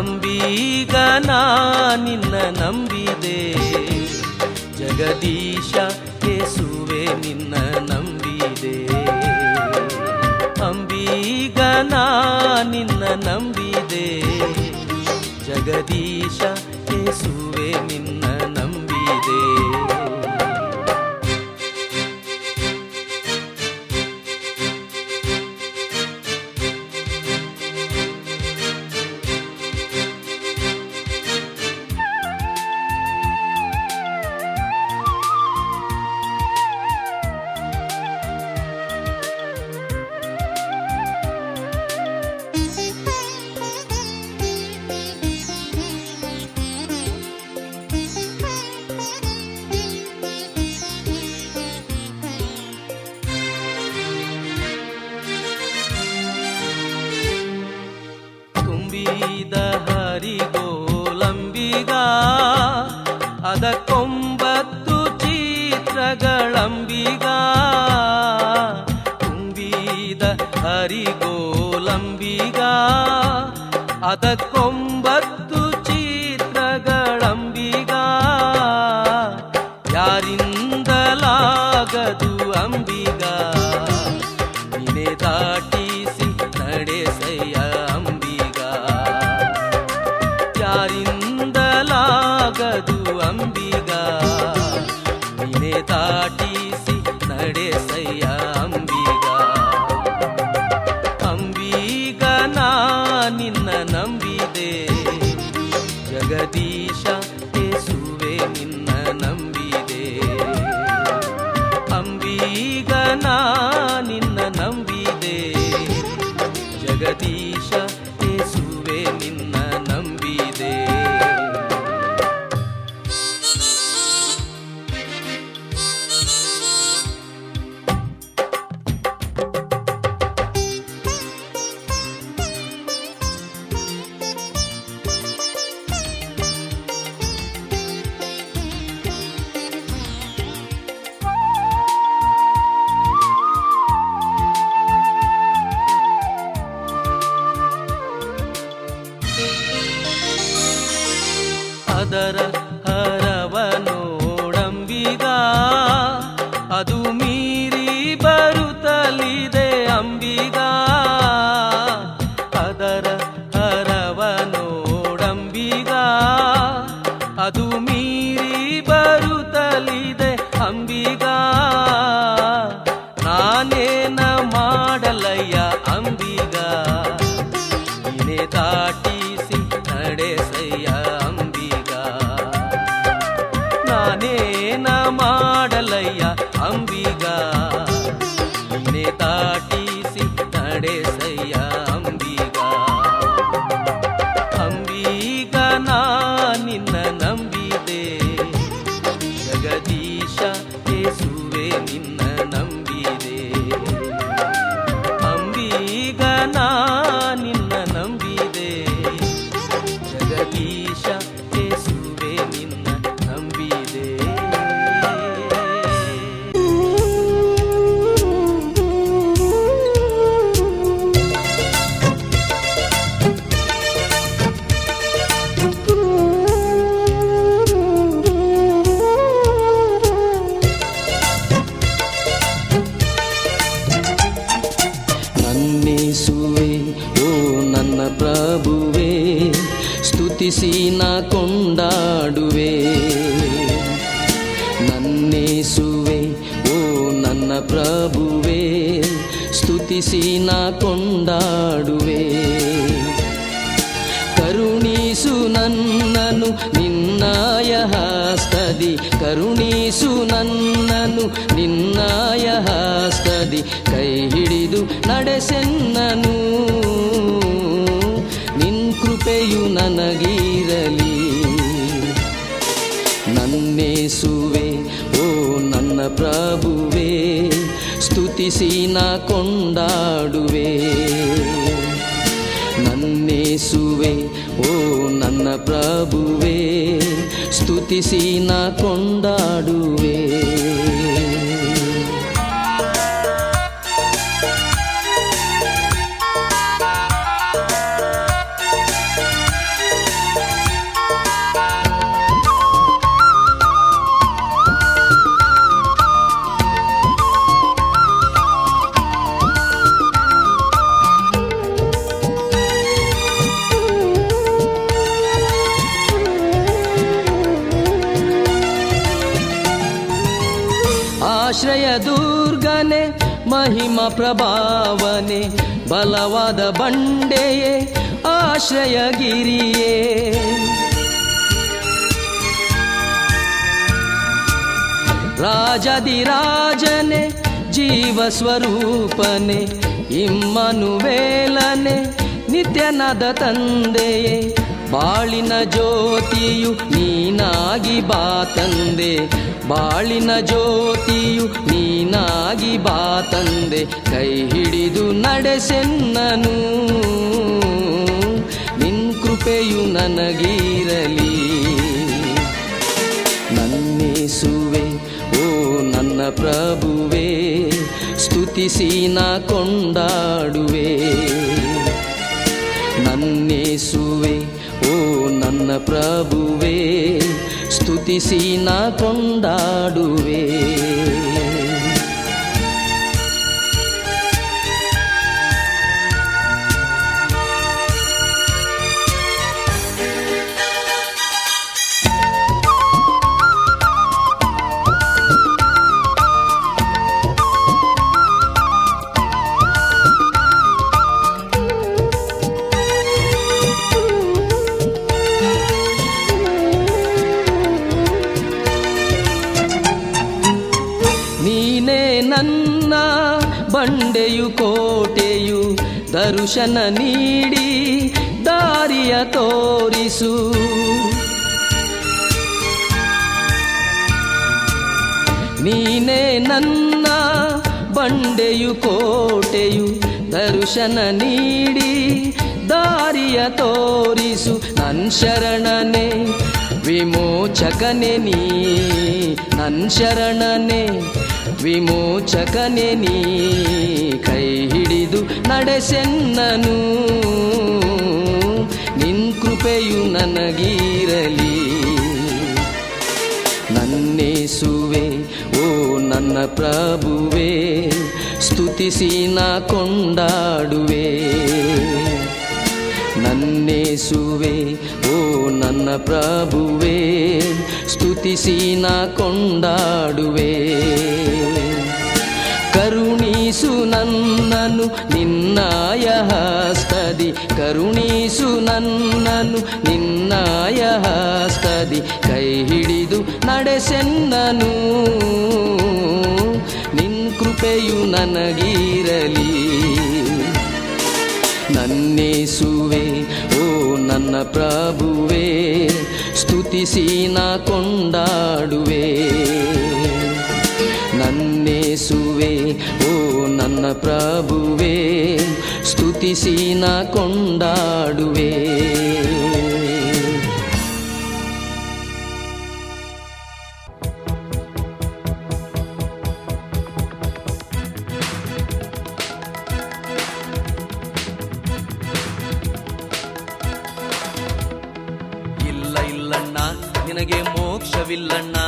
ಅಂಬೀಗ ನಾ ನಿನ್ನ ನಂಬಿದೆ. ಜಗದೀಶ ಯೇಸುವೆ ನಿನ್ನ ನಂಬಿದೆ. ಅಂಬೀಗ ನಿನ್ನ ನಂಬಿದೆ. ಜಗದೀಶ ಯೇಸುವೆ ನಿನ್ನ ನಂಬಿದೆ அம்பிகா அதற்கொம்ப ನಿನ್ನ ನಂಬಿದೆ. ಜಗದೀಶ ಯೇಸುವೆ ನಿನ್ನ ನಂಬಿದೆ. ಅಂಬೀಗ ನಾ ನಿನ್ನ ನಂಬಿದೆ ಸ್ತುತಿಸಿ ನಾ ಕೊಂಡಾಡುವೆ. ನನ್ನೇಸುವೆ, ಓ ನನ್ನ ಪ್ರಭುವೆ ಸ್ತುತಿಸಿ ನಾ ಕೊಂಡಾಡುವೆ. ಕರುಣೀಸು ನನ್ನನು, ನಿನ್ನಾಯ ಹಾಸ್ತದಿ. ಕರುಣೀಸು ನನ್ನನು, ನಿನ್ನಾಯ ಹಾಸ್ತದಿ. ಕೈ ಹಿಡಿದು ನಡೆಸೆನ್ನನು. ನನಗಿರಲಿ. ನನ್ನೇಸುವೆ, ಓ ನನ್ನ ಪ್ರಭುವೆ, ಸ್ತುತಿಸಿ ನಾ ಕೊಂಡಾಡುವೆ. ನನ್ನೇಸುವೆ, ಓ ನನ್ನ ಪ್ರಭುವೆ, ಸ್ತುತಿಸಿ ನಾ ಕೊಂಡಾಡುವೆ. ಮಹಿಮ ಪ್ರಭಾವನೆ ಬಲವಾದ ಬಂಡೆಯೇ ಆಶ್ರಯಗಿರಿಯೇ. ರಾಜದಿರಾಜನೆ ಜೀವ ಸ್ವರೂಪನೆ ಇಮ್ಮನುವೇಲನೆ ನಿತ್ಯನದ ತಂದೆಯೇ. ಬಾಳಿನ ಜ್ಯೋತಿಯು ನೀನಾಗಿ ಬಾ ತಂದೆ. ಬಾಳಿನ ಜ್ಯೋತಿಯು ನೀನಾಗಿ ಬಾ ತಂದೆ. ಕೈ ಹಿಡಿದು ನಡೆಸೆನ್ನನು. ನಿನ್ ಕೃಪೆಯು ನನಗಿರಲಿ. ನನ್ನೇಸುವೆ, ಓ ನನ್ನ ಪ್ರಭುವೆ, ಸ್ತುತಿಸಿ ನಾ ಕೊಂಡಾಡುವೆ. ನನ್ನೇಸುವೆ ನನ್ನ ಪ್ರಭುವೇ ಸ್ತುತಿಸಿ ನಾ ಕೊಂಡಾಡುವೆ ನನ್ನ ಬಂಡೆಯು ಕೋಟೆಯು ದರ್ಶನ ನೀಡಿ, ದಾರಿಯ ತೋರಿಸು. ನೀನೇ ನನ್ನ ಬಂಡೆಯು ಕೋಟೆಯು ದರ್ಶನ ನೀಡಿ, ದಾರಿಯ ತೋರಿಸು. ನನ್ ಶರಣನೆ, ವಿಮೋಚಕನೆ ನೀ, ನನ್ ಶರಣನೆ. ವಿಮೋಚಕನೆ ನೀ ಕೈ ಹಿಡಿದು ನಡೆಸೆನ್ನನು. ನಿನ್ ಕೃಪೆಯು ನನಗಿರಲಿ. ನನ್ನೇಸುವೆ, ಓ ನನ್ನ ಪ್ರಭುವೇ, ಸ್ತುತಿಸಿ ನಾ ಕೊಂಡಾಡುವೆ. ನನ್ನೇಸುವೆ, ಓ ನನ್ನ ಪ್ರಭುವೇ ಸ್ತುತಿಸಿ ನಾ ಕೊಂಡಾಡುವೆ. ಕರುಣೀಸು ನನ್ನನು ನಿನ್ನಾಯ ಹಸ್ತದಿ ಕರುಣೀಸು ನನ್ನನು ನಿನ್ನಾಯ ಹಸ್ತದಿ ಕೈ ಹಿಡಿದು ನಡೆಸೆನ್ನನು. ನಿನ್ ಕೃಪೆಯು ನನಗಿರಲಿ. ನನ್ನೇಸುವೆ, ಓ ನನ್ನ ಪ್ರಭುವೇ. ಸ್ತುತಿಸಿ ನಾ ಕೊಂಡಾಡುವೆ. ನನ್ನೇಸುವೆ ಓ ನನ್ನ ಪ್ರಭುವೇ ಸ್ತುತಿಸಿ ನಾ ಕೊಂಡಾಡುವೆ. ಮೋಕ್ಷವಿಲ್ಲಣ್ಣ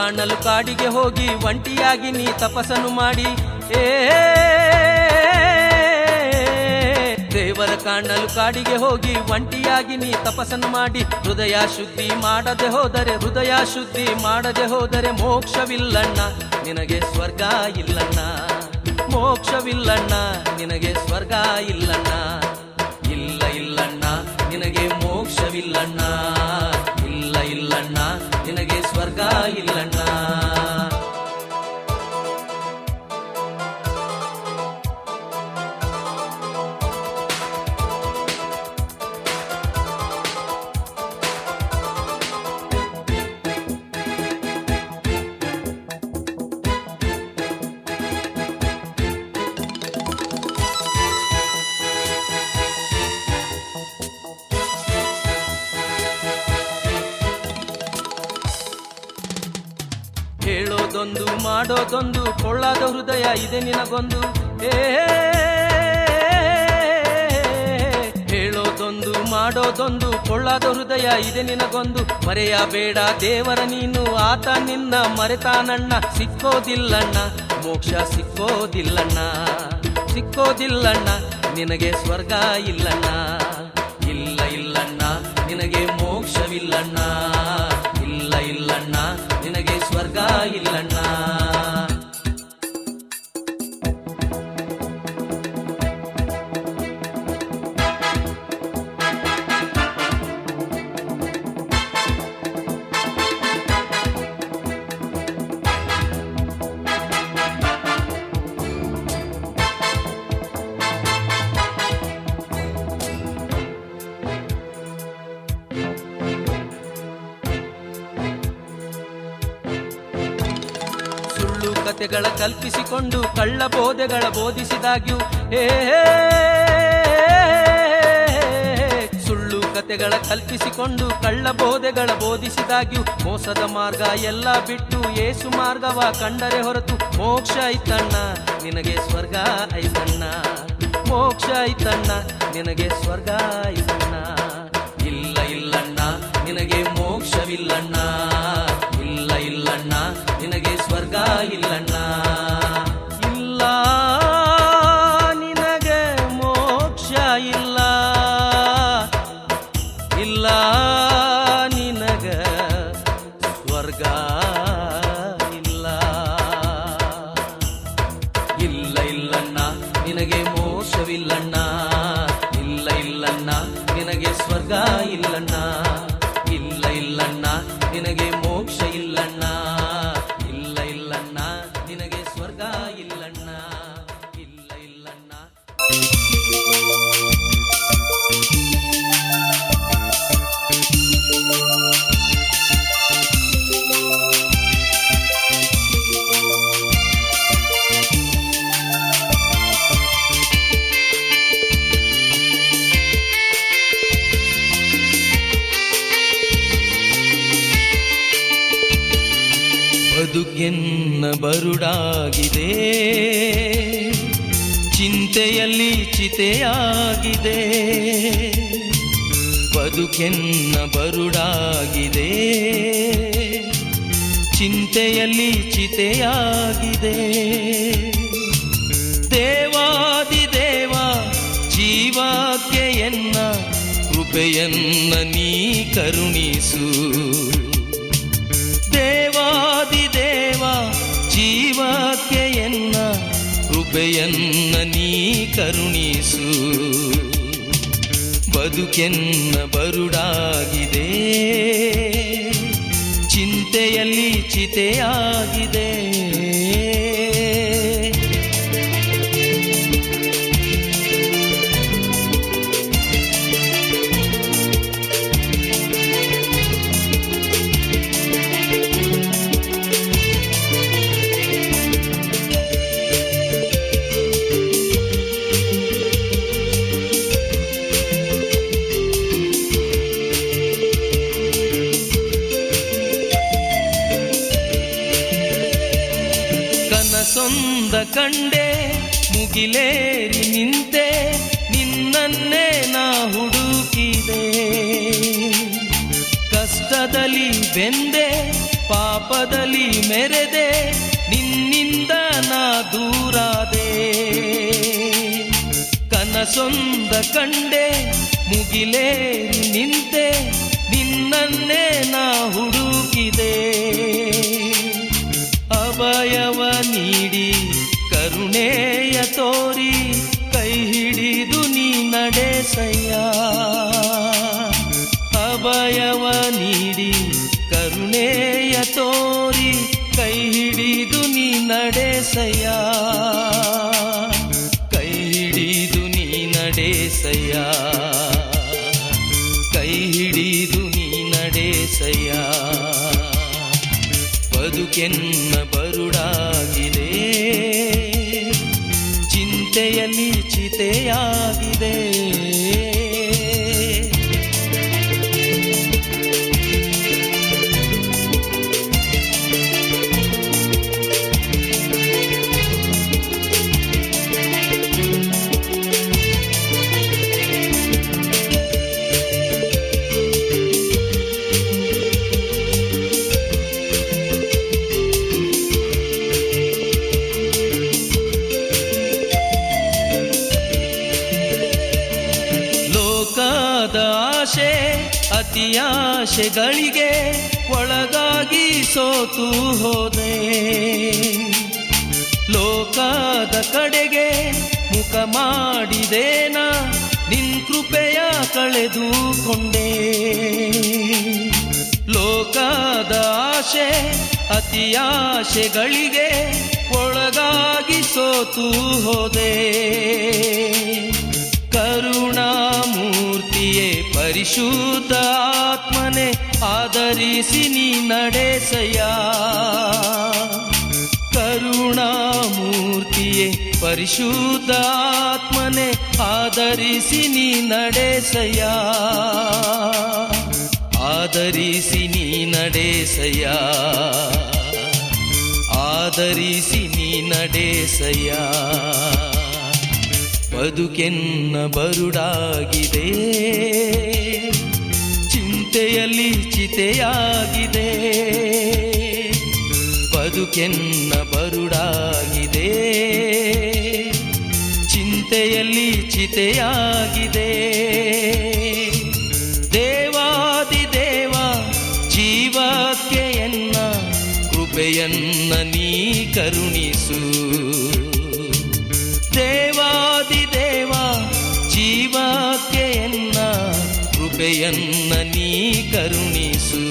ಕಾಣಲು ಕಾಡಿಗೆ ಹೋಗಿ ಒಂಟಿಯಾಗಿ ನೀ ತಪಸ್ಸನ್ನು ಮಾಡಿ. ಏ, ದೇವರ ಕಾಣಲು ಕಾಡಿಗೆ ಹೋಗಿ ಒಂಟಿಯಾಗಿ ನೀ ತಪಸ್ಸನ್ನು ಮಾಡಿ. ಹೃದಯ ಶುದ್ಧಿ ಮಾಡದೆ ಹೋದರೆ, ಹೃದಯ ಶುದ್ಧಿ ಮಾಡದೆ ಹೋದರೆ ಮೋಕ್ಷವಿಲ್ಲಣ್ಣ, ನಿನಗೆ ಸ್ವರ್ಗ ಇಲ್ಲಣ್ಣ. ಮೋಕ್ಷವಿಲ್ಲಣ್ಣ, ನಿನಗೆ ಸ್ವರ್ಗ ಇಲ್ಲಣ್ಣ. ಇಲ್ಲ, ಇಲ್ಲಣ್ಣ, ನಿನಗೆ ಮೋಕ್ಷವಿಲ್ಲಣ್ಣ. ಮಾಡೋದೊಂದು ಕೊಳ್ಳಾದ ಹೃದಯ ಇದೆ ನಿನಗೊಂದು. ಏ, ಹೇಳೋದೊಂದು, ಮಾಡೋದೊಂದು ಕೊಳ್ಳಾದ ಹೃದಯ ಇದೆ ನಿನಗೊಂದು. ಮರೆಯಬೇಡ ದೇವರ ನೀನು, ಆತ ನಿನ್ನ ಮರೆತಾನಣ್ಣ. ಸಿಕ್ಕೋದಿಲ್ಲಣ್ಣ, ಮೋಕ್ಷ ಸಿಕ್ಕೋದಿಲ್ಲಣ್ಣ. ಸಿಕ್ಕೋದಿಲ್ಲಣ್ಣ, ನಿನಗೆ ಸ್ವರ್ಗ ಇಲ್ಲಣ್ಣ. ಇಲ್ಲ, ಇಲ್ಲಣ್ಣ, ನಿನಗೆ ಮೋಕ್ಷವಿಲ್ಲಣ್ಣ. ಕತೆಗಳ ಕಲ್ಪಿಸಿಕೊಂಡು ಕಳ್ಳ ಬೋಧೆಗಳ ಬೋಧಿಸಿದಾಗ್ಯೂ. ಹೇ ಸುಳ್ಳು ಕಥೆಗಳ ಕಲ್ಪಿಸಿಕೊಂಡು ಕಳ್ಳ ಬೋಧೆಗಳ ಬೋಧಿಸಿದಾಗ್ಯೂ. ಮೋಸದ ಮಾರ್ಗ ಎಲ್ಲ ಬಿಟ್ಟು ಏಸು ಮಾರ್ಗವ ಕಂಡರೆ ಹೊರತು ಮೋಕ್ಷ ಐತಣ್ಣ, ನಿನಗೆ ಸ್ವರ್ಗ ಐತಣ್ಣ. ಮೋಕ್ಷ ಐತಣ್ಣ, ನಿನಗೆ ಸ್ವರ್ಗ ಐತಣ್ಣ. ಇಲ್ಲ, ಇಲ್ಲಣ್ಣ, ನಿನಗೆ ಮೋಕ್ಷವಿಲ್ಲಣ್ಣ. ಇಲ್ಲ, ಇಲ್ಲಣ್ಣ, ನಿನಗೆ ಸ್ವರ್ಗ ಚಿಂತೆಯಲ್ಲಿ ಬದುಕೆನ್ನ ಬರುಡಾಗಿದೆ. ಚಿಂತೆಯಲ್ಲಿ ಚಿತೆಯಾಗಿದೆ. ದೇವಾದಿ ದೇವ ಜೀವಕ್ಕೆ ಎನ್ನ ಕೃಪೆಯನ್ನ ನೀ ಕರುಣಿಸು. ದೇವಾದಿ ದೇವ ಜೀವಕ್ಕೆ ಎನ್ನ ಕೃಪೆಯನ್ನ ನೀ ಕರುಣಿಸು. ಬದುಕೆನ್ನ ಬರುಡಾಗಿದೆ. ಚಿಂತೆಯಲ್ಲಿ ಚಿತೆಯಾಗಿದೆ. ಕಂಡೆ ಮುಗಿಲೇರಿ ನಿಂತೆ, ನಿನ್ನನ್ನೇ ನಾ ಹುಡುಕಿದೆ. ಕಷ್ಟದಲ್ಲಿ ಬೆಂದೆ, ಪಾಪದಲ್ಲಿ ಮೆರೆದೆ, ನಿನ್ನಿಂದ ನಾ ದೂರಾದೆ. ಕನಸೊಂದ ಕಂಡೆ ಮುಗಿಲೇರಿ ನಿಂತೆ, ನಿನ್ನನ್ನೇ ನಾ ಹುಡುಕಿದೆ. ಅಭಯವ ನೀಡಿ ಕರುಣೆಯ ತೋರಿ ಕೈ ಹಿಡಿದು ನೀ ನಡೆಸಯ್ಯ ಅಭಯವ ಚಿಂತೆಯಲ್ಲಿ ಅತಿಯಾಶೆಗಳಿಗೆ ಒಳಗಾಗಿ ಸೋತು ಹೋದೆ. ಲೋಕದ ಕಡೆಗೆ ಮುಖ ಮಾಡಿದೇನ ನಿನ್ ಕೃಪೆಯ ಕಳೆದುಕೊಂಡೆ. ಲೋಕದ ಆಶೆ ಅತಿಯಾಶೆಗಳಿಗೆ ಒಳಗಾಗಿ ಸೋತು ಹೋದೆ. ಕರುಣಾಮೂರ್ತಿಯೇ ಪರಿಶುದ್ಧ ಆತ್ಮನೆ ಆದರಿಸಿ ನೀ ನಡೆಸಯ್ಯ ಕರುಣಾಮೂರ್ತಿಯೇ ಪರಿಶುದ್ಧ ಆತ್ಮನೆ ಆದರಿಸಿ ನೀ ನಡೆಸಯ್ಯ ಆದರಿಸಿ ನೀ ನಡೆಸಯ್ಯ ಆದರಿಸಿ ನೀ ನಡೆಸಯ್ಯ ಬದುಕೆನ್ನ ಬರುಡಾಗಿದೆ. ಚಿಂತೆಯಲ್ಲಿ ಚಿತೆಯಾಗಿದೆ. ಬದುಕೆನ್ನ ಬರುಡಾಗಿದೆ. ಚಿಂತೆಯಲ್ಲಿ ಚಿತೆಯಾಗಿದೆ. ದೇವಾದಿ ದೇವ, ಜೀವಕ್ಕೆ ಎನ್ನ ಕೃಪೆಯನ್ನ ನೀ ಕರುಣಿಸು. ಕೃಪೆಯನ್ನ ನೀ ಕರುಣಿಸು.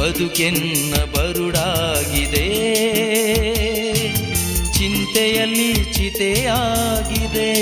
ಬದುಕೆನ್ನ ಬರುಡಾಗಿದೆ. ಚಿಂತೆಯಲ್ಲಿ ಚಿತೆಯಾಗಿದೆ